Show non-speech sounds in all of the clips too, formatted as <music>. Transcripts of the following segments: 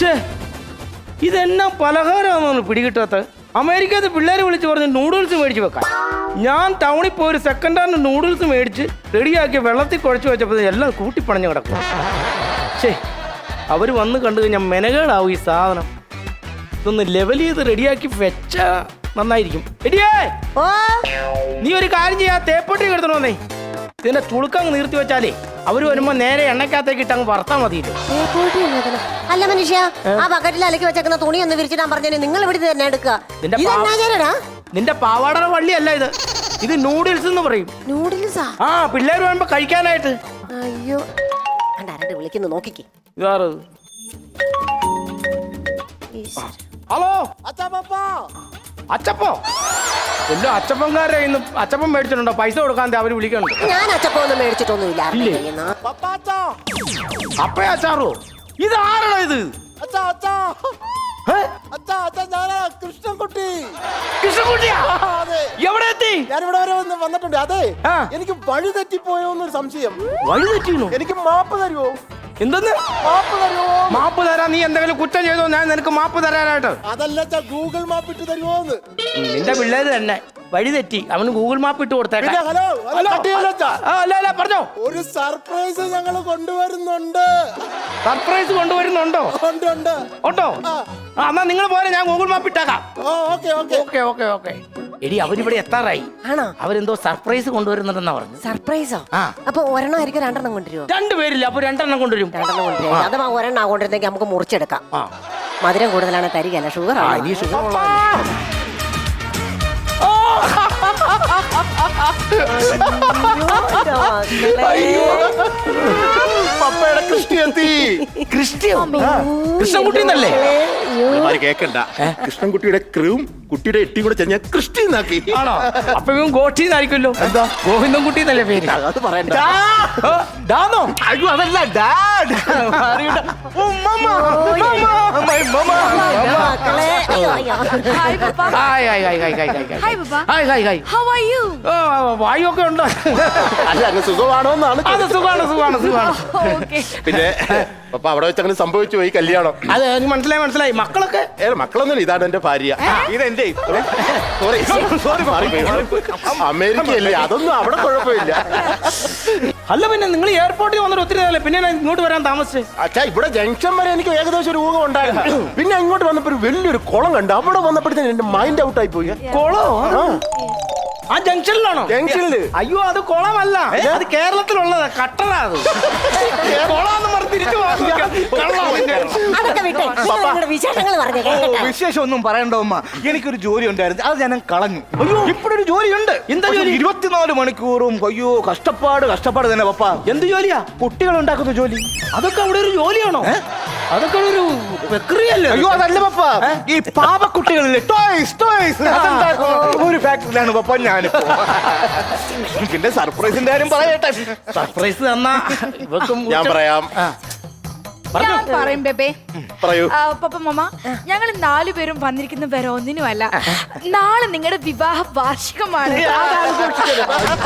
ഛേ ഇതെന്നാ പലഹാരമാണെന്ന് പിടികിട്ടാത്ത? അമേരിക്കത്തെ പിള്ളേരെ വിളിച്ച് പറഞ്ഞ് നൂഡിൽസ് മേടിച്ച് വെക്കാം ഞാൻ ടൗണിൽ പോയി ഒരു സെക്കൻഡ് ഹാൻഡ് നൂഡിൽസ് മേടിച്ച് റെഡിയാക്കി വെള്ളത്തിൽ കുഴച്ച് വെച്ചപ്പോൾ എല്ലാം കൂട്ടിപ്പണഞ്ഞ് കിടക്കും. ഛേ അവർ വന്ന് കണ്ടു കഴിഞ്ഞാൽ മെനകേടാവും ഈ സാധനം. ഇതൊന്ന് ലെവൽ ചെയ്ത് റെഡിയാക്കി വെച്ച നന്നായിരിക്കും. എടിയേ നീ ഒരു കാര്യം ചെയ്യാ തേപ്പൊട്ടി എടുത്തണോന്നേ ഇതിന്റെ തുളുക്കങ്ങ് നിർത്തി വെച്ചാലേ അവർ വരുമ്പോ നേരെ എണ്ണക്കകത്തേക്ക് ഇട്ട് അങ്ങ് വറുത്താ മതിയല്ലോ. അല്ല മനുഷ്യ ആ ബക്കറ്റിൽ അലക്കി വെച്ചേക്കുന്ന തുണി ഒന്ന് വിരിച്ചിടാൻ പറഞ്ഞു നിങ്ങൾ ഇവിടെ തന്നെ എടുക്കുക. നിന്റെ ചേരടാ നിന്റെ പാവാട വള്ളിയല്ല ഇത്. ഇത് നൂഡിൽസ് എന്ന് പറയും. നൂഡിൽസ് ആ? പിള്ളേർ വരുമ്പോ കഴിക്കാനായിട്ട്. അയ്യോ. കണ്ട ആരുടെ വിളിക്കുന്നു നോക്കിക്കേ. ഇതാറ് ഹലോ? അച്ചപ്പോ? എല്ലാ അച്ചപ്പൻകാരെ ഇന്ന് അച്ചപ്പം മേടിച്ചിട്ടുണ്ടോ? പൈസ കൊടുക്കാൻ അവർ വിളിക്കണുണ്ട് ഞാൻ അച്ചപ്പൊന്നും മേടിച്ചിട്ടൊന്നുമില്ല. ഇല്ലേ? കയ്യിന്ന്. അപ്പേ അച്ചാറോ? ഇത് ആരാണോ ഇത്? അച്ഛാ അച്ഛാ. ഏ? അച്ഛാ അച്ഛാ ഞാനാ കൃഷ്ണൻകുട്ടി. കൃഷ്ണൻകുട്ടിയാ? അതെ. എവിടെ എത്തി? ഞാനിവിടെ വരെ വന്ന് വന്നിട്ടുണ്ട്. അതെ ആ. എനിക്ക് വഴി തെറ്റിപ്പോയോ എന്നൊരു സംശയം. വഴി തെറ്റിയോ എനിക്ക് മാപ്പ് തരുമോ എന്തെന്ന്? മാപ്പ് തരുമോ മാപ്പ് തരാ നീ എന്തെങ്കിലും കുറ്റം ചെയ്തോ? ഞാൻ നിനക്ക് മാപ്പ് തരാനായിട്ട്. അതല്ല ഗൂഗിൾ മാപ്പ് ഇട്ട് തരുമോ എന്ന് നിന്റെ പിള്ളേര് തന്നെ. വഴി തെറ്റി. അവന് ഗൂഗിൾ മാപ്പ് ഇട്ട് കൊടുത്തേക്കാം. ഹലോ അല്ല അല്ല പറഞ്ഞോ. ഒരു സർപ്രൈസ് ഞങ്ങൾ കൊണ്ടുവരുന്നുണ്ട്. സർപ്രൈസ് കൊണ്ടുവരുന്നുണ്ടോ? ഉണ്ട് ആ. എന്നാ നിങ്ങൾ പോലെ ഞാൻ ഗൂഗിൾ മാപ്പ് ഇട്ടേക്കാം. ഓക്കെ. Okay okay okay. എടി അവരിവിടെ എത്താറായി. ആണോ? അവരെന്തോ സർപ്രൈസ് കൊണ്ടുവരുന്നുണ്ടെന്നാ പറഞ്ഞു. സർപ്രൈസോ? ആ. അപ്പൊ ഒരെണ്ണം ആയിരിക്കും രണ്ടെണ്ണം കൊണ്ടുവരുമോ രണ്ടുപേരില്ല അപ്പൊ രണ്ടെണ്ണം കൊണ്ടുവരും. രണ്ടെണ്ണം കൊണ്ടുവരും. അഥവാ ഒരെണ്ണം കൊണ്ടുവരുന്നെങ്കിൽ നമുക്ക് മുറിച്ചെടുക്കാം. മധുരം കൂടുതലാണ് തരികയല്ല ഷുഗർ ആ, ആണ് ഇനി ഉള്ള- പപ്പയുടെ കൃഷ്ണി എത്തി ക്രിസ്ത്യോ കൃഷ്ണൻകുട്ടി എന്നല്ലേ ഒരുമാതിരി കേക്കണ്ട. കൃഷ്ണൻകുട്ടിയുടെ ക്രൂവും കുട്ടിയുടെ എട്ടിയും കൂടെ ചെഞ്ഞ കൃഷ്ണി എന്നാക്കി ആണോ? അപ്പൊ ഇവൻ ഗോട്ടി എന്നായിരിക്കുമല്ലോ എന്താ? ഗോവിന്ദൻ കുട്ടി എന്നല്ലേ പേര് അത് പറയണ്ട. ആ, ഡാന്നോ? അയ്യോ അതല്ല ഡാഡ്. ഉമ്മമ്മ അയ്യോ, ഓ വായുവൊക്കെ ഉണ്ട്. അല്ല അങ്ങ് സുഖമാണോ എന്നാണ് അത് സുഖാണ് സുഖാണ് സുഖാണ് okay. പിന്നെ പപ്പ അവിടെ വെച്ച് അങ്ങനെ സംഭവിച്ചു പോയി കല്യാണം. അത് എനിക്ക് മനസ്സിലായി മനസ്സിലായി. മക്കളൊക്കെ? ഏ മക്കളൊന്നും ഇതാണ് എന്റെ ഭാര്യ. ഇതെന്റെ സോറി സോറി മാറിപ്പോയി. അമേരിക്കയല്ലേ? അതൊന്നും അവിടെ കുഴപ്പമില്ല. അല്ല പിന്നെ നിങ്ങൾ എയർപോർട്ടിൽ വന്നിട്ട് ഒത്തിരി പിന്നെ ഞാൻ ഇങ്ങോട്ട് വരാൻ താമസിച്ചു? അച്ഛാ ഇവിടെ ജംഗ്ഷൻ വരെ എനിക്ക് ഏകദേശം ഒരു ഊഹം ഉണ്ടായിരുന്നു. <coughs> പിന്നെ ഇങ്ങോട്ട് വന്നപ്പോ ഒരു വലിയൊരു കുളം കണ്ടു അവിടെ വന്നപ്പോഴത്തേന് എന്റെ മൈൻഡ് ഔട്ട് ആയി പോയി. കുളോ? ആ. ജംഗ്ഷനിലാണോ? ജംഗ്ഷനിൽ. അയ്യോ അത് കുളമല്ല. അത് കേരളത്തിലുള്ളത് കട്ടറാ അത്. വിശേഷം ഒന്നും പറയണ്ട ഉമ്മ. എനിക്കൊരു ജോലി ഉണ്ടായിരുന്നു. അത് ഞാൻ കളഞ്ഞു. അയ്യോ. ഇപ്പോഴൊരു ജോലിയുണ്ട്. എന്താ ജോലി? ഇരുപത്തിനാല് മണിക്കൂറും അയ്യോ കഷ്ടപ്പാട് കഷ്ടപ്പാട് തന്നെ പപ്പ. എന്ത് ജോലിയാ? കുട്ടികൾ ഉണ്ടാക്കുന്ന ജോലി. അതൊക്കെ അവിടെ ഒരു ജോലിയാണോ? അതൊക്കെ ഒരു പ്രക്രിയല്ലേ അയ്യോ അതല്ല പപ്പ. ഈ പാവക്കുട്ടികളിലെ ടോയ്സ് ടോയ്സ് ഒരു ഫാക്ടറിയിലാണ് പപ്പ ഞാനിപ്പോ. <laughs> പിന്നെ സർപ്രൈസിന്റെ കാര്യം പറയട്ടെ. സർപ്രൈസ് തന്നാ ഞാൻ പറയാം. ഞാൻ പറയും ബേബേ. പറയൂ. ഞങ്ങൾ നാലുപേരും വന്നിരിക്കുന്ന വേറെ ഒന്നിനുമല്ല. നാളെ നിങ്ങളുടെ വിവാഹ വാർഷികമാണ്.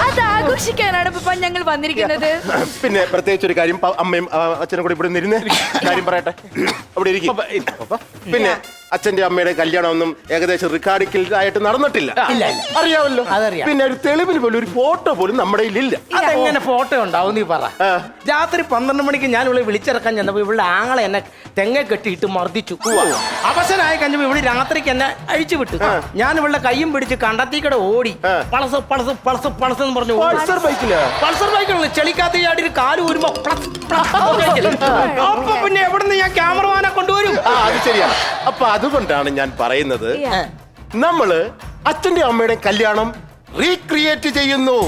അത് ആഘോഷിക്കാനാണ് പപ്പ ഞങ്ങൾ വന്നിരിക്കുന്നത്. പിന്നെ പ്രത്യേകിച്ച് ഒരു കാര്യം അമ്മയും അച്ഛനും കൂടി ഇവിടെ ഇരുന്ന് കാര്യം പറയട്ടെ. അവിടെ ഇരിക്കും. പിന്നെ അച്ഛന്റെ അമ്മയുടെ കല്യാണമൊന്നും ഏകദേശം റെക്കോർഡിക്കൽ ആയിട്ട് നടന്നിട്ടില്ല. ഇല്ല, ഇല്ല. അറിയാമല്ലോ. അതറിയാം. പിന്നെ ഒരു തെളിവിൽ പോലും ഒരു ഫോട്ടോ പോലും നമ്മുടെ ഇല്ല അതെങ്ങനെ ഫോട്ടോ ഉണ്ടാവും നീ പറ. ആ. രാത്രി പന്ത്രണ്ട് മണിക്ക് ഞാൻ ഇവിടെ വിളിച്ചിറക്കാൻ ചെന്നപ്പോ ഇവിടെ ആങ്ങളെ എന്നെ തെങ്ങ കെട്ടിയിട്ട് മർദ്ദിച്ചു. അവസരമായി കഴിഞ്ഞപ്പോ ഇവിടെ രാത്രിക്ക് എന്നെ അഴിച്ചു വിട്ടു. ഞാൻ ഇവിടെ കയ്യും പിടിച്ച് കണ്ടത്തിക്കടെ ഓടി. ആ. പളസ് പളസ് പളസ് പളസ് എന്ന് പറഞ്ഞു ഓടി. പൾസർ ബൈക്കിൽ? പൾസർ ചെളിക്കാത്ത ചാടി ഒരു കാൽ ഊരുമ്പോ പ്ലസ് പ്ലസ് എന്ന് കേൾക്കില്ലേ? അപ്പൊ പിന്നെ എവിടുന്ന് ഞാൻ ക്യാമറമാനെ കൊണ്ടുവരും? ആ അത് ശരിയാണ്. അപ്പൊ അതുകൊണ്ടാണ് ഞാൻ പറയുന്നത്. നമ്മൾ അച്ഛന്റെ അമ്മയുടെ കല്യാണം റീക്രിയേറ്റ് ചെയ്യുന്നു.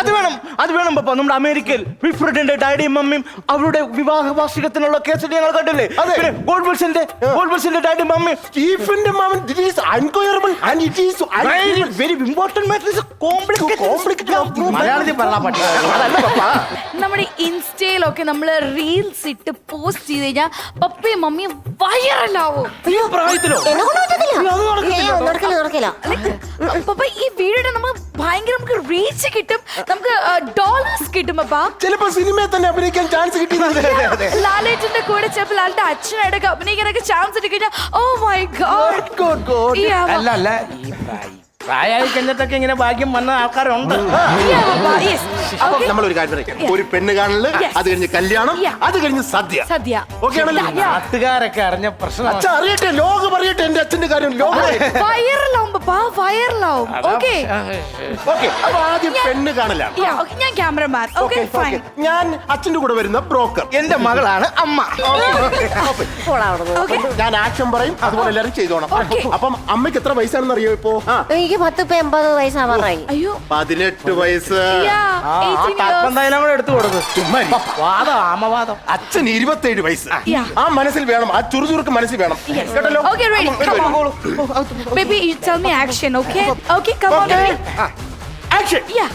അത് വേണം അത് വേണം പപ്പ. നമ്മുടെ അമേരിക്കയിൽ വിഫ്രഡിന്റെ ഡാഡിയും മമ്മിയും അവരുടെ വിവാഹ വാർഷികത്തിനുള്ള കേസ് ഞങ്ങൾ കണ്ടില്ലേ? അതെ. ഡാഡിയും മമ്മിയും. സ്റ്റീഫന്റെ it is uncurable and it is very important matter is complicated മലയാളത്തിൽ അതല്ല പപ്പ. നമ്മുടെ ഇൻസ്റ്റയിലൊക്കെ നമ്മൾ റീൽസ് ഇട്ട് പോസ്റ്റ് ചെയ്ത് കഴിഞ്ഞാൽ പപ്പയും മമ്മിയും വൈറലാവും. ഈ പ്രായത്തിലോ? നടക്കില്ല നടക്കില്ല പപ്പ. ഈ വീഡിയോയുടെ നമുക്ക് ഭയങ്കര നമുക്ക് റീച്ച് കിട്ടും. നമുക്ക് ഡോളേഴ്സ് കിട്ടും അപ്പ. ചിലപ്പോ സിനിമയിൽ തന്നെ അഭിനയിക്കാൻ ചാൻസ് കിട്ടിയത് ലാലേറ്റിന്റെ കൂടെ ചിലപ്പോ ലാലിന്റെ അച്ഛനായിട്ടൊക്കെ അഭിനയിക്കാനൊക്കെ ചാൻസ് കിട്ടിയ ഓ മൈ ഗോഡ് അല്ല അല്ല ഈ പ്രായം പ്രായമായി കഴിഞ്ഞിട്ടൊക്കെ ഇങ്ങനെ ഭാഗ്യം വന്ന ആൾക്കാരുണ്ട്. അപ്പൊ നമ്മൾ ഒരു കാര്യം പറയാം. ഒരു പെണ്ണ് കാണൽ. അത് കഴിഞ്ഞ് കല്യാണം. അത് കഴിഞ്ഞ് സദ്യ. സദ്യ. ഓക്കെ ആണല്ലോ? നാട്ടുകാരൊക്കെ അറിഞ്ഞ പ്രശ്നം അച്ഛൻ അറിയട്ടെ ലോകം അറിയട്ടെ എന്റെ അച്ഛന്റെ കാര്യം ലോകം വൈറലാവും പപ്പ വൈറലാവും ഓക്കെ ഓക്കെ അപ്പൊ ആദ്യം പെണ്ണ് കാണലാണ്. ഞാൻ ക്യാമറമാൻ. ഓക്കെ ഫൈൻ ഞാൻ അച്ഛന്റെ കൂടെ വരുന്ന ബ്രോക്കർ എന്റെ മകളാണ് അമ്മ. ഓക്കെ ഞാൻ ആക്ഷൻ പറയും അതുപോലെ എല്ലാരും ചെയ്തോണം. Okay. അപ്പം അമ്മയ്ക്ക് എത്ര വയസ്സാണെന്ന് അറിയോ ഇപ്പോ? ആ. എനിക്ക് പത്ത് ഇപ്പൊ എൺപത് വയസ്സാവാറായി. അയ്യോ. പതിനെട്ട് വയസ്സ്. ആ 18 years. എടുത്തു കൊടുക്കും ചുമ്മാ ഇരി. വാദം ആമവാദം അച്ഛൻ ഇരുപത്തേഴ് വയസ്സ് ആ മനസ്സിൽ വേണം ആ ചുറുചുറുക്ക് മനസ്സിൽ വേണം കേട്ടല്ലോ Okay, ready. അപ്പം വരൂ, Come വരൂ. on. Baby, you tell me action, okay? Okay, come on, baby. Action Yeah.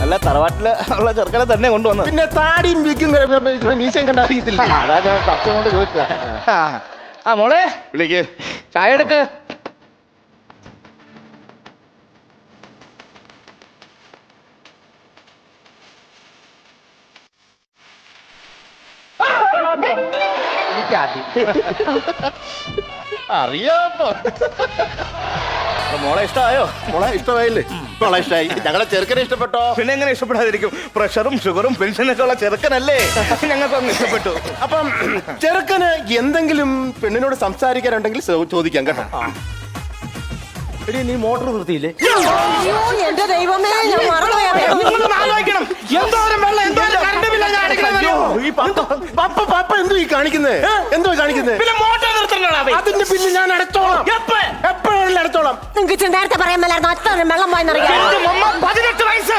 നല്ല തറവാട്ടിൽ ഉള്ള ചെറുക്കനെ തന്നെ കൊണ്ടുവന്നത് പിന്നെ താടിയും വിക്കും മീശയും കണ്ട അറിയത്തില്ല അതാ ഞാൻ സത്യം കൊണ്ട് ചോദിച്ചതാ ആ. മോളെ. വിളിക്ക്. ചായ എടുക്ക്. അറിയാമോ മോളെ ഇഷ്ടമായോ മോളെ ഇഷ്ടമായില്ലേ? മോളെ ഇഷ്ടമായി ഞങ്ങളെ ചെറുക്കനെ ഇഷ്ടപ്പെട്ടോ? പിന്നെ എങ്ങനെ ഇഷ്ടപ്പെടാതിരിക്കും? പ്രഷറും ഷുഗറും പെൻഷനൊക്കെ ഉള്ള ചെറുക്കനല്ലേ? ഞങ്ങൾക്കൊന്ന് ഇഷ്ടപ്പെട്ടു. അപ്പം ചെറുക്കന് എന്തെങ്കിലും പെണ്ണിനോട് സംസാരിക്കാനുണ്ടെങ്കിൽ ചോ- ചോദിക്കാം കേട്ടോ. എടി നീ മോട്ടോർ നിർത്തിയില്ലേ? അയ്യോ, എന്റെ ദൈവമേ ഞാൻ മറന്നുപോയി നിങ്ങളൊന്ന് ആലോചിക്കണം എന്തോരം വെള്ളം എന്തോരം കറണ്ട് ബില്ലാ ഞാൻ അടയ്ക്കണത്? ഈ പപ്പ പപ്പ പപ്പ എന്തോ ഈ കാണിക്കുന്നേ? എന്തോ കാണിക്കുന്നേ? പിന്നെ മോട്ടോർ നിർത്തണോ. അതിന്റെ പിന്നെ ഞാൻ അടച്ചോളാം. എപ്പ? അടച്ചോളാം നിങ്ങൾക്ക് ഇച്ചിരി നേരത്തെ പറയാൻ മേലായിരുന്നു. അത്ര വെള്ളം പോയെന്നറിയാം എന്റെ മമ്മ പതിനെട്ട് വയസ്സ്.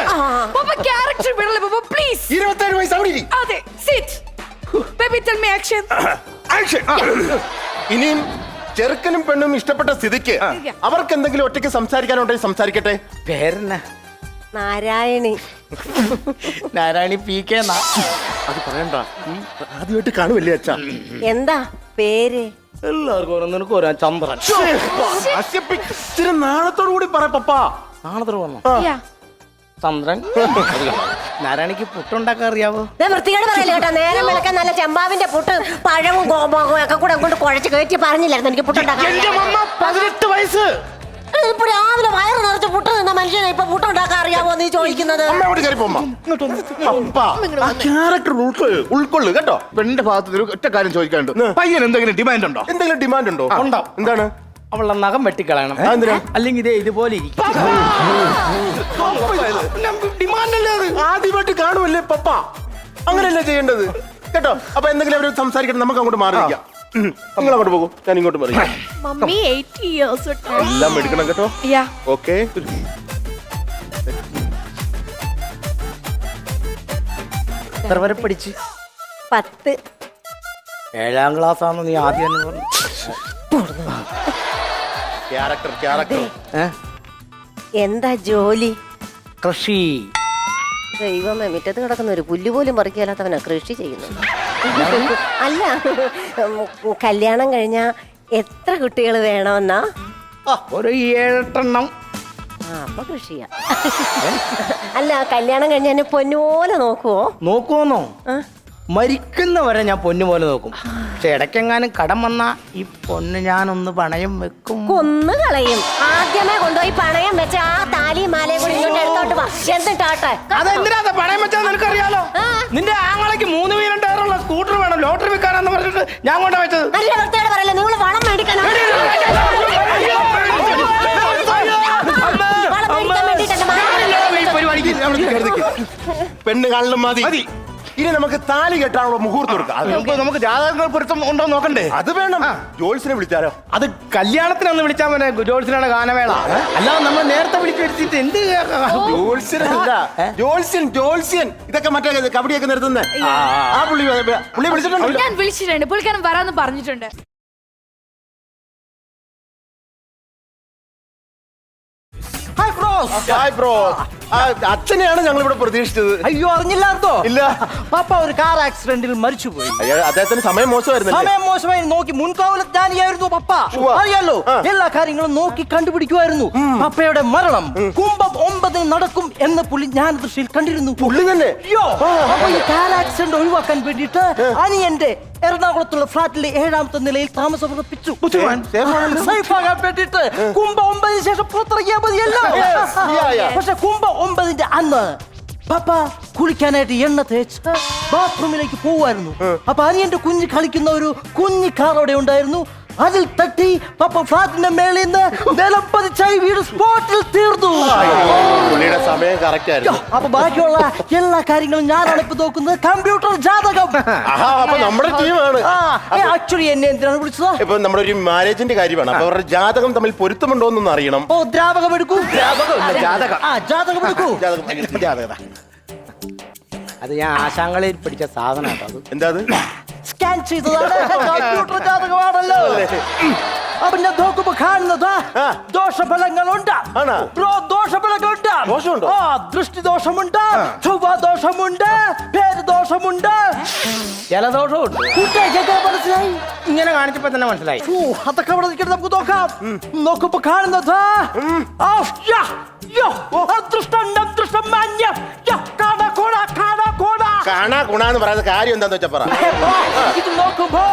വിടല്ലേ, പ്ലീസ് ഇരുപത്തേഴ് വയസ്സ് അവിടെ ഇരി. അതെ, sit. Baby, tell me action Action. ഇനിയും ചെറുക്കനും പെണ്ണും ഇഷ്ടപ്പെട്ട സ്ഥിതിക്ക് അവർക്ക് എന്തെങ്കിലും ഒറ്റയ്ക്ക് സംസാരിക്കാനുണ്ടെങ്കിൽ സംസാരിക്കട്ടെ? പേരെന്നാ? നാരായണി. നാരായണി പി കെ എന്നാ? അത് പറയണ്ട. ആദ്യമായിട്ട് കാണുമല്ലേ അച്ഛാ? എന്താ പേര്? എല്ലാവർക്കും ഓരോ നിനക്ക് ഓരോ ചന്ദ്രൻ. ഇച്ചിരി നാളത്തോടു കൂടി പറ പപ്പാ. നാളത്തോട് വന്നു? Yeah. ചന്ദ്രൻ? നാരായണിക്ക് പുട്ടുണ്ടാക്കാൻ അറിയാവോ? ദേ വൃത്തികേട് പറയല്ലേ കേട്ടോ. നേരം വിളക്കാൻ നല്ല ചെമ്പാവിന്റെ പുട്ട് പഴവും ഗോപകവും ഒക്കെ കൂടെ കൊണ്ട് കുഴച്ച് കയറ്റി പറഞ്ഞില്ലായിരുന്നു എനിക്ക് പുട്ടുണ്ടാക്കാൻ എന്റെ മമ്മ പതിനെട്ട് വയസ്സ്. ഇപ്പൊ രാവിലെ വയറ് നിറച്ച് പുട്ട് നിന്ന മനുഷ്യനെ ഇപ്പൊ പുട്ടുണ്ടാക്കാൻ അറിയാവോ നീ ചോദിക്കുന്നത് അമ്മ അവിടെ കയറി ക്യാരക്ടർ ഉൾക്കൊള്ളു ഉൾക്കൊള്ളു കേട്ടോ? പെണ്ണിന്റെ ഭാഗത്ത് ഒരു ഒറ്റ കാര്യം ചോദിക്കാനുണ്ട്. പയ്യൻ എന്തെങ്കിലും ഡിമാൻഡ് ഉണ്ടോ? എന്തെങ്കിലും ഡിമാൻഡ് ഉണ്ടോ? ഉണ്ടോ? എന്താണ്? അവളുടെ നഖം വെട്ടിക്കളയണം. അല്ലെങ്കിൽ ഇതേ ഇതുപോലെ ഇരിക്കും. ഡിമാൻഡ് അല്ലേ അത്? ആദ്യമായിട്ട് കാണുമല്ലേ പപ്പ? അങ്ങനെയല്ലേ ചെയ്യേണ്ടത്? കേട്ടോ? അപ്പൊ എന്തെങ്കിലും അവർ സംസാരിക്കണം നമുക്ക് അങ്ങോട്ട് മാറിയിരിക്കാം നിങ്ങൾ അങ്ങോട്ട് പോകും ഞാൻ ഇങ്ങോട്ട് മാറി Mummy, 80 years കേട്ടോ. എല്ലാം എടുക്കണം കേട്ടോ. ഓക്കെ എത്ര വരെ പഠിച്ച്? പത്ത്. ഏഴാം ക്ലാസ് ആണെന്ന് നീ ആദ്യം തന്നെ പറഞ്ഞു. Character character. ഏ? എന്താ ജോലി? കൃഷി. ദൈവമേ മുറ്റത്ത് കിടക്കുന്ന ഒരു പുല്ല് പോലും പറിക്കാലാത്തവനാ കൃഷി ചെയ്യുന്നു അല്ല ഉം, കല്യാണം കഴിഞ്ഞാ എത്ര കുട്ടികൾ വേണമെന്നാ? ഒരു ഏഴെട്ടെണ്ണം. ആ അപ്പൊ കൃഷിയാ. അല്ല കല്യാണം കഴിഞ്ഞ എന്നെ പൊന്നുപോലെ നോക്കുവോ? നോക്കുവോന്നോ? മരിക്കുന്നവരെ ഞാൻ പൊന്നു പോലെ നോക്കും പക്ഷെ ഇടയ്ക്കെങ്ങാനും കടം വന്നാ ഈ പൊന്ന് ഞാനൊന്ന് പണയം വെക്കും. കൊന്നു കളയും. ആദ്യമേ കൊണ്ടുപോയി പണയം വെച്ച ആ താലി മാലയും കൂടി ഇങ്ങോട്ട് എടുത്തോട്ട് വാ. എന്നിട്ടാട്ടെ അതെന്തിനാ അത് പണയം വെച്ചാൽ നിനക്കറിയാലോ. നിന്റെ ആങ്ങളയ്ക്ക് മൂന്ന് വീലും ടയറുള്ള സ്കൂട്ടർ വേണം ലോട്ടറി വെക്കാനാന്ന് പറഞ്ഞിട്ട് ഞാൻ കൊണ്ടുവച്ചത് നല്ല വൃത്തിയോട് പറയല്ലേ നിങ്ങൾ വളം പെണ്ണ് കാണലും മതി. ഇനി നമുക്ക് താലി കെട്ടാനുള്ള മുഹൂർത്തം എടുക്കാം അത് നമുക്ക് നമുക്ക് ജാതകങ്ങൾ പൊരുത്തം ഉണ്ടോ എന്ന് നോക്കണ്ടേ? അത് വേണം. ജോൽസിനെ വിളിച്ചാലോ? അത് കല്യാണത്തിനൊന്ന് വിളിച്ചാൽ മതി ജോൽസിനാണ് ഗാനമേള. അല്ലാതെ നമ്മൾ നേരത്തെ വിളിച്ചു വരുത്തിയിട്ട് എന്ത് ജോൽസ്യൻ ജോത്സ്യൻ ഇതൊക്കെ മറ്റേ കബഡിയൊക്കെ നിർത്തുന്നേ. ആ പുള്ളി പുള്ളി വിളിച്ചിട്ടുണ്ട്? ഞാൻ വിളിച്ചിട്ടുണ്ട്. പുള്ളിക്കാരൻ വരാന്ന് പറഞ്ഞിട്ടുണ്ട്. Hi bro. അച്ഛനെയാണ് ഞങ്ങൾ ഇവിടെ പ്രതീക്ഷിച്ചത്. അയ്യോ അറിഞ്ഞില്ലാത്തോ? ഇല്ല. പാപ്പ ഒരു കാർ ആക്സിഡന്റിൽ മരിച്ചുപോയി. പോയി അദ്ദേഹത്തിന് സമയം മോശമായിരുന്നു സമയം മോശമായി നോക്കി. മുൻകാവലത്താനിയായിരുന്നു പപ്പ. അറിയാലോ. എല്ലാ കാര്യങ്ങളും നോക്കി കണ്ടുപിടിക്കുമായിരുന്നു. പപ്പയുടെ മരണം കുംഭം ഒമ്പതിന് നടക്കും എന്ന പുള്ളി ഞാൻ ദൃശ്യയിൽ കണ്ടിരുന്നു. പുള്ളി തന്നെ? അയ്യോ. അപ്പൊ ഈ കാർ ആക്സിഡന്റ് ഒഴിവാക്കാൻ വേണ്ടിയിട്ട് അനിയന്റെ എറണാകുളത്തുള്ള ഫ്ലാറ്റിലെ ഏഴാമത്തെ നിലയിൽ താമസം ഉറപ്പിച്ചു കുംഭ ഒമ്പതിന് ശേഷം പുറത്തിറങ്ങിയാൽ മതിയല്ലോ. പക്ഷെ കുംഭ ഒമ്പതിന്റെ അന്ന് പപ്പ കുളിക്കാനായിട്ട് എണ്ണ തേച്ച് ബാത്റൂമിലേക്ക് പോവായിരുന്നു അപ്പൊ അനിയന്റെ കുഞ്ഞ് കളിക്കുന്ന ഒരു കുഞ്ഞി കാർ അവിടെ ഉണ്ടായിരുന്നു. അതിൽ തട്ടി പപ്പ ഫ്ലാറ്റിന്റെ മേളിൽ നിന്ന് നിലം പതിച്ചായി വീട് സ്പോട്ടിൽ തീർന്നു. പുള്ളിയുടെ സമയം കറക്റ്റ് ആയിരുന്നു. അപ്പൊ ബാക്കിയുള്ള എല്ലാ കാര്യങ്ങളും ഞാനാണ് ഇപ്പൊ നോക്കുന്നത്. കമ്പ്യൂട്ടർ ജാതകം. അപ്പൊ നമ്മുടെ ടീമാണ് ആക്ച്വലി എന്നെ എന്തിനാണ് വിളിച്ചത്? ഇപ്പൊ നമ്മുടെ ഒരു മാരേജിന്റെ കാര്യമാണ്. അപ്പൊ അവരുടെ ജാതകം തമ്മിൽ പൊരുത്തമുണ്ടോ എന്നൊന്ന് അറിയണം. ഓ ദ്രാവകം എടുക്കൂ. ജാതകം. ആ ജാതകം എടുക്കൂ. ജാതകം ജാതകം. അത് ഞാൻ ആശാങ്കളിൽ പിടിച്ച സാധനം അത്. എന്താ അത്? സ്കാൻ ചെയ്തതാണ്. <laughs> കമ്പ്യൂട്ടർ ജാതകമാണല്ലോ. അപ്പൊ ഞാൻ നോക്കുമ്പോ കാണുന്നത്. ദോഷഫലങ്ങളുണ്ട്? ബ്രോ ദോഷഫലങ്ങളുണ്ട്. ദോഷമുണ്ടോ? ആ ദൃഷ്ടി ദോഷമുണ്ട് ചൊവ്വ ദോഷമുണ്ട്. പേര് ദോഷമുണ്ട്. ജലദോഷമുണ്ട് മനസ്സിലായി? ഇങ്ങനെ കാണിച്ചപ്പോ തന്നെ മനസ്സിലായി. അതൊക്കെ അവിടെ നിൽക്കട്ടെ നമുക്ക് നോക്കാം. നോക്കുമ്പോ കാണുന്നത് അദൃഷ്ടം, അദൃഷ്ടം, മാന്യം, കോണാ. ഗുണാന്ന് പറയുന്ന കാര്യം എന്താന്ന് വെച്ചാ പറ. ഇത് നോക്കുമ്പോ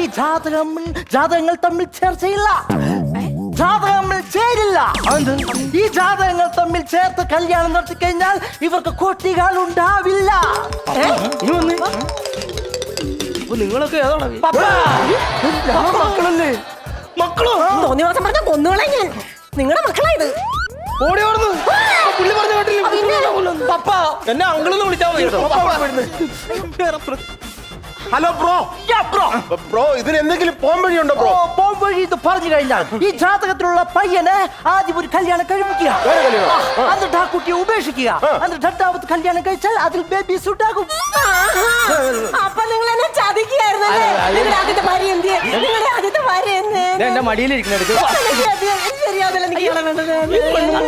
ഈ ജാതകം ജാതകങ്ങൾ തമ്മിൽ ചേർച്ചയില്ല. ജാതകം തമ്മിൽ ചേരില്ല ഈ ജാതകങ്ങൾ തമ്മിൽ ചേർത്ത് കല്യാണം നടത്തി കഴിഞ്ഞാൽ ഇവർക്ക് കുട്ടികൾ ഉണ്ടാവില്ല. നിങ്ങളൊക്കെ മക്കളല്ലേ? മക്കളോ? തോന്നി മാസം പറഞ്ഞ കൊന്നുകളെ ഞാൻ. നിങ്ങളുടെ മക്കളാ ഇത്. ഓടി ഓടുന്നു. പുള്ളി പറഞ്ഞു കേട്ടില്ല? പപ്പ. എന്നെ അങ്കിളെന്ന് വിളിച്ചാൽ മതി കേട്ടോ. Hello bro yeah, bro bro ഇതിന് എന്തെങ്കിലും പോം വഴിയുണ്ടോ ബ്രോ പോം വഴി ഇത് പറഞ്ഞു കഴിഞ്ഞാൽ ഈ ജാതകത്തിലുള്ള പയ്യന് ആദ്യം ഒരു കല്യാണം കഴിപ്പിക്കുക. എന്നിട്ട് ആ കുട്ടിയെ ഉപേക്ഷിക്കുക. എന്നിട്ട് രണ്ടാമത് കല്യാണം കഴിച്ചാൽ അതിൽ ബേബി ഉണ്ടാകും അപ്പൊ നിങ്ങൾ എന്നെ ചതിക്കുകയായിരുന്നല്ലേ നിങ്ങളുടെ ആദ്യത്തെ ഭാര്യ എന്ത് നിങ്ങളുടെ ആദ്യത്തെ ഭാര്യ എന്റെ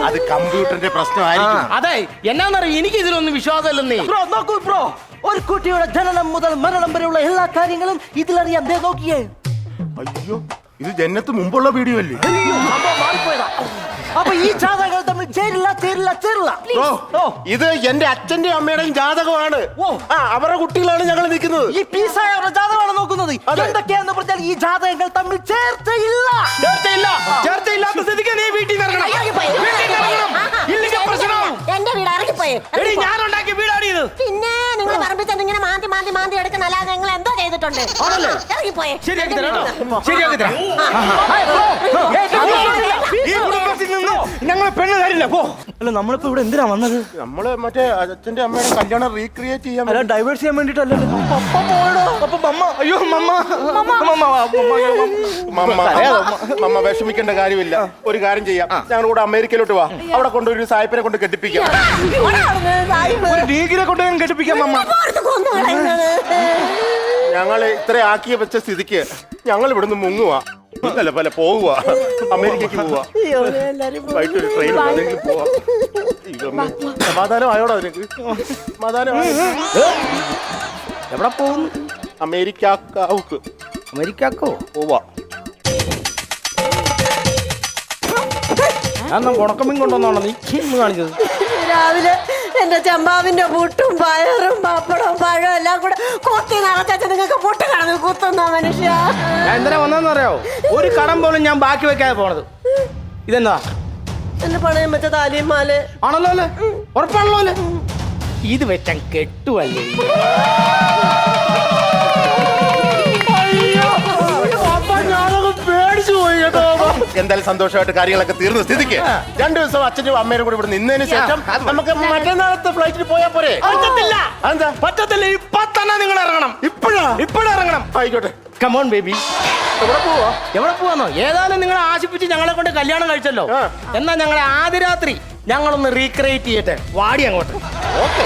അത് കമ്പ്യൂട്ടറിന്റെ പ്രശ്നമായിരിക്കും. അതെ. എന്നാന്നറിയ? എനിക്ക് ഇതിലൊന്നും വിശ്വാസമല്ലെന്നേ. ബ്രോ നോക്കൂ ബ്രോ ഒരു കുട്ടിയുടെ ജനനം മുതൽ മരണം വരെയുള്ള എല്ലാ കാര്യങ്ങളും ഇതിലറിയാൻ ദേ നോക്കിയേ. അയ്യോ ഇത് ജന്നത്ത് മുമ്പുള്ള വീഡിയോ അല്ലേ. അപ്പൊ ഈ ജാതകങ്ങൾ തമ്മിൽ ചേരില്ല ചേരില്ല ചേരില്ല. ഓ, ഇത് എന്റെ അച്ഛന്റെ അമ്മയുടെയും ജാതകമാണ്. ഓ. ആ അവരുടെ കുട്ടികളാണ് ഞങ്ങൾ നിൽക്കുന്നത്. ഈ പീസായ അവരുടെ ജാതകമാണ് നോക്കുന്നത്. എന്തൊക്കെയാന്ന് പറഞ്ഞാൽ ഈ ജാതകങ്ങൾ തമ്മിൽ ചേർച്ചയില്ല. ചേർച്ചയില്ല. ചേർച്ചയില്ലാത്ത സ്ഥിതിക്ക് നീ വീട്ടിൽ നിന്ന് ഇറങ്ങണം. വീട്ടിൽ നിന്ന് ഇറങ്ങണം. ഇല്ലെങ്കിൽ പ്രശ്നമാവും. എന്റെ വീട് ഇറങ്ങിപ്പോയെ എടി ഞാൻ ഉണ്ടാക്കിയ വീടാണ് ഇത്. പിന്നെ നിങ്ങൾ പറമ്പിച്ചത് ഇങ്ങനെ മാന്തി മാന്തി മാന്തി എടുക്കുന്ന അല്ലാതെ നിങ്ങൾ എന്തോ ചെയ്തിട്ടുണ്ട് ഇറങ്ങിപ്പോയെ ശരിയാക്കി തരാം കേട്ടോ. ശരിയാക്കി തരാം ഈ കുടുംബത്തിൽ നിന്ന് ഞങ്ങൾ പെണ്ണ് തരില്ല പോ അല്ല നമ്മളിപ്പോ ഇവിടെ എന്തിനാ വന്നത് നമ്മൾ മറ്റേ അച്ഛന്റെ അമ്മയുടെ കല്യാണം റീക്രിയേറ്റ് ചെയ്യാൻ അല്ല വേണ്ടി- ഡൈവേഴ്സ് ചെയ്യാൻ വേണ്ടിട്ടല്ലല്ലോ പോയടോ അപ്പൊ മമ്മ അയ്യോ മമ്മ മമ്മ മമ്മ മമ്മ മമ്മ വിഷമിക്കേണ്ട കാര്യമില്ല ഒരു കാര്യം ചെയ്യാം ഞങ്ങൾ കൂടെ അമേരിക്കയിലോട്ട് വാ അവിടെ കൊണ്ടൊരു ഒരു സായിപ്പിനെ കൊണ്ട് കെട്ടിപ്പിക്കാം ഒരു ഡീഗിനെ കൊണ്ട് ഞാൻ കെട്ടിപ്പിക്കാം മമ്മ ഞങ്ങൾ ഇത്ര ആക്കിയ വെച്ച സ്ഥിതിക്ക് ഞങ്ങൾ ഇവിടുന്ന് മുങ്ങുവാ. അല്ല പല പോവുക അമേരിക്കക്ക് പോവാ വൈകിട്ട് ഒരു ട്രെയിൻ അതെങ്കിലും പോവാ. സമാധാനം ആയോടാ നിനക്ക്? സമാധാനം എവിടെ പോകുന്നു? അമേരിക്ക അമേരിക്കാക്കോ? പോവാ. ഞാൻ ഉണക്കമീൻ കൊണ്ടുവന്നാണോ? നീ ഇന്ന് കാണിച്ചത്. രാവിലെ എന്റെ ചമ്പാവിന്റെ പുട്ടും പയറും പപ്പടവും പഴവും എല്ലാം കൂടെ കൊത്തി നിറച്ച നിങ്ങൾക്ക് പുട്ട് കടന്ന് കുത്തുന്ന മനുഷ്യ. ഞാൻ എന്തിനാ വന്നതെന്ന് അറിയാവോ? ഒരു കടം പോലും ഞാൻ ബാക്കി വെക്കാതെ പോണത്. ഇതെന്താ? എന്റെ പണയം വെച്ച താലിമാൽ മാൽ. ആണല്ലോ അല്ലേ? ഉറപ്പാണല്ലോ അല്ലേ? ഇത് വെച്ചാൽ കെട്ടുവല്ലേ? എന്തായാലും സന്തോഷമായിട്ട് കാര്യങ്ങളൊക്കെ തീർന്ന. സ്ഥിതിക്ക് രണ്ടു ദിവസം അച്ഛനും അമ്മയുടെ കൂടെ ഇവിടെ നിന്നതിന് ശേഷം നമുക്ക് മറ്റന്നാളത്തെ ഫ്ലൈറ്റിൽ പോയാൽ പോരെ? പറ്റത്തില്ല. എന്താ പറ്റത്തില്ല. ഇപ്പൊ തന്നെ നിങ്ങൾ ഇറങ്ങണം. ഇപ്പോഴാ? ഇപ്പോഴും ഇറങ്ങണം. ആയിക്കോട്ടെ. കമോൺ ബേബി എവിടെ പോവാ? എവിടെ പോവാന്നോ? ഏതായാലും നിങ്ങളെ ആശിപ്പിച്ച് ഞങ്ങളെ കൊണ്ട് കല്യാണം കഴിച്ചല്ലോ. എന്നാ ഞങ്ങളെ ആദ്യ രാത്രി ഞങ്ങളൊന്ന് റീക്രിയേറ്റ് ചെയ്യട്ടെ. വാടി അങ്ങോട്ട്. ഓക്കെ.